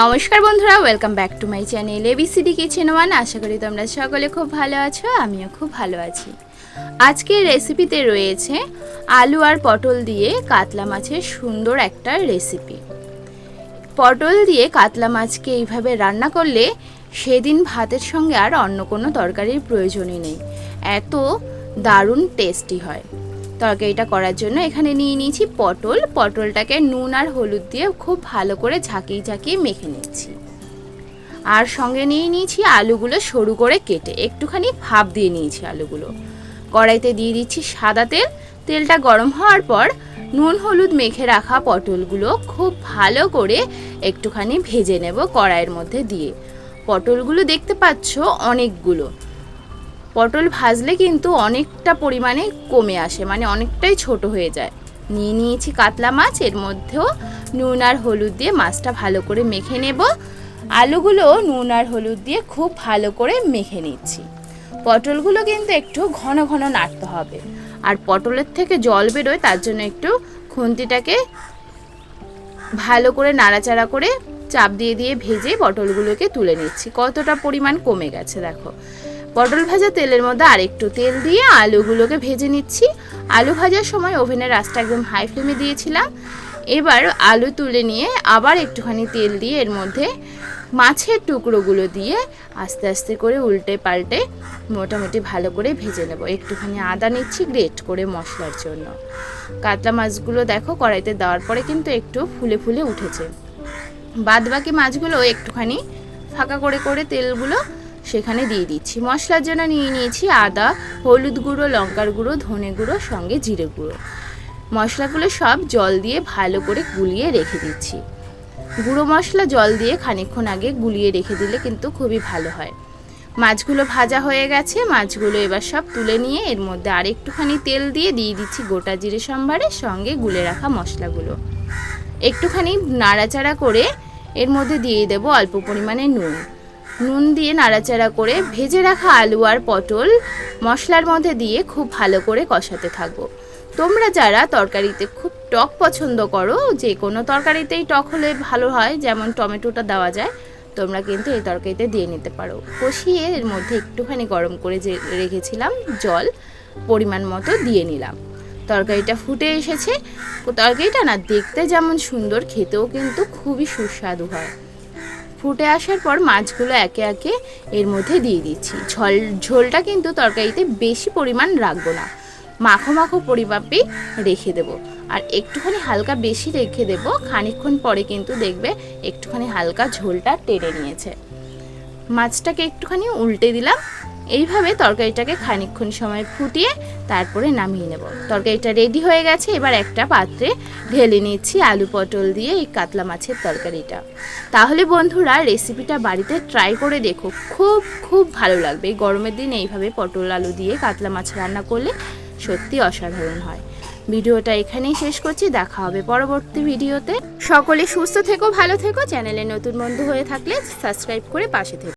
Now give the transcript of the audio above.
নমস্কার বন্ধুরা welcome back to my channel ABCD kitchen one আশা করি তোমরা সকলে খুব ভালো আছো, আমিও খুব ভালো আছি। আজকের রেসিপিতে রয়েছে আলু আর পটল দিয়ে কাতলা মাছের সুন্দর একটা রেসিপি পটল দিয়ে কাতলা মাছকে এইভাবে রান্না করলে সেদিন ভাতের সঙ্গে আর অন্য কোনো তরকারির প্রয়োজনই নেই। এত দারুণ টেস্টি হয়। তরকারিটা করার জন্য এখানে নিয়ে নিয়েছি পটল। পটলটাকে নুন আর হলুদ দিয়ে খুব ভালো করে ঝাঁকিয়ে ঝাঁকিয়ে মেখে নিচ্ছি। আর সঙ্গে নিয়ে নিয়েছি আলুগুলো সরু করে কেটে একটুখানি ভাপ দিয়ে নিয়েছি আলুগুলো। কড়াইতে দিয়ে দিচ্ছি সাদা তেল। তেলটা গরম হওয়ার পর নুন হলুদ মেখে রাখা পটলগুলো খুব ভালো করে একটুখানি ভেজে নেব কড়াইয়ের মধ্যে দিয়ে। পটলগুলো দেখতে পাচ্ছ অনেকগুলো। পটল ভাজলে কিন্তু অনেকটা পরিমাণে কমে আসে মানে অনেকটাই ছোট হয়ে যায়। নিয়ে নিয়েছি কাতলা মাছ, এর মধ্যেও নুন আর হলুদ দিয়ে মাছটা ভালো করে মেখে নেব। আলুগুলো নুন আর হলুদ দিয়ে খুব ভালো করে মেখে নিচ্ছি। পটলগুলো কিন্তু একটু ঘন ঘন নাড়তে হবে। আর পটলের থেকে জল বেরোয়, তার জন্য একটু খুন্তিটাকে ভালো করে নাড়াচাড়া করে চাপ দিয়ে দিয়ে ভেজে পটলগুলোকে তুলে নিচ্ছি। কতটা পরিমাণ কমে গেছে, দেখো। পটল ভাজা তেলের মধ্যে আরেকটু তেল দিয়ে আলুগুলোকে ভেজে নিচ্ছি। আলু ভাজার সময় ওভেনের রাস্তা একদম হাই ফ্লেমে দিয়েছিলাম। এবার আলু তুলে নিয়ে আবার একটুখানি তেল দিয়ে এর মধ্যে মাছের টুকরোগুলো দিয়ে আস্তে আস্তে করে উল্টে পাল্টে মোটামুটি ভালো করে ভেজে নেব। একটুখানি আদা নিচ্ছি গ্রেট করে মশলার জন্য। কাতলা মাছগুলো দেখো কড়াইতে দেওয়ার পরে কিন্তু একটু ফুলে ফুলে উঠেছে। বাদ বাকি মাছগুলো একটুখানি ফাঁকা করে করে তেলগুলো সেখানে দিয়ে দিচ্ছি। মশলার জন্য নিয়ে নিয়েছি আদা, হলুদ গুঁড়ো, লঙ্কার গুঁড়ো, ধনে গুঁড়ো, সঙ্গে জিরে গুঁড়ো। মশলাগুলো সব জল দিয়ে ভালো করে গুলিয়ে রেখে দিচ্ছি। গুঁড়ো মশলা জল দিয়ে খানিকক্ষণ আগে গুলিয়ে রেখে দিলে কিন্তু খুবই ভালো হয়। মাছগুলো ভাজা হয়ে গেছে, মাছগুলো এবার সব তুলে নিয়ে এর মধ্যে আর একটুখানি তেল দিয়ে দিয়ে দিচ্ছি গোটা জিরে সম্বারের সঙ্গে গুলে রাখা মশলাগুলো। একটুখানি নাড়াচাড়া করে এর মধ্যে দিয়ে দেব অল্প পরিমাণে নুন। নুন দিয়ে নাড়াচাড়া করে ভেজে রাখা আলু আর পটল মশলার মধ্যে দিয়ে খুব ভালো করে কষাতে থাকব। তোমরা যারা তরকারিতে খুব টক পছন্দ করো, যে কোনো তরকারিতেই টক হলে ভালো হয়, যেমন টমেটোটা দেওয়া যায়, তোমরা কিন্তু এই তরকারিতে দিয়ে নিতে পারো। কষিয়ে এর মধ্যে একটুখানি গরম করে যে রেখেছিলাম জল, পরিমাণ মতো দিয়ে নিলাম। তরকারিটা ফুটে এসেছে। তরকারিটা না দেখতে যেমন সুন্দর, খেতেও কিন্তু খুবই সুস্বাদু হয়। ফুটে আসার পর মাছগুলো একে একে এর মধ্যে দিয়ে দিচ্ছি। ঝোল, ঝোলটা কিন্তু তরকারিতে বেশি পরিমাণ রাখব না। মাখো মাখো পরিমাপে রেখে দেব। আর একটুখানি হালকা বেশি রেখে দেব, খানিকক্ষণ পরে কিন্তু দেখবে একটুখানি হালকা ঝোলটা টেনে নিয়েছে। মাছটাকে একটুখানি উল্টে দিলাম। এইভাবে তরকারিটাকে খানিকক্ষণ সময় ফুটিয়ে তারপরে নামিয়ে নেব। তরকারিটা রেডি হয়ে গেছে, এবার একটা পাত্রে ঢেলে নিচ্ছি আলু পটল দিয়ে এই কাতলা মাছের তরকারিটা। তাহলে বন্ধুরা রেসিপিটা বাড়িতে ট্রাই করে দেখো, খুব খুব ভালো লাগবে। এই গরমের দিন এইভাবে পটল, আলু দিয়ে কাতলা মাছ রান্না করলে সত্যি অসাধারণ হয়। ভিডিওটা এখানেই শেষ করছি, দেখা হবে পরবর্তী ভিডিওতে। সকলে সুস্থ থেকো, ভালো থেকো। চ্যানেলে নতুন বন্ধু হয়ে থাকলে সাবস্ক্রাইব করে পাশে থেকো।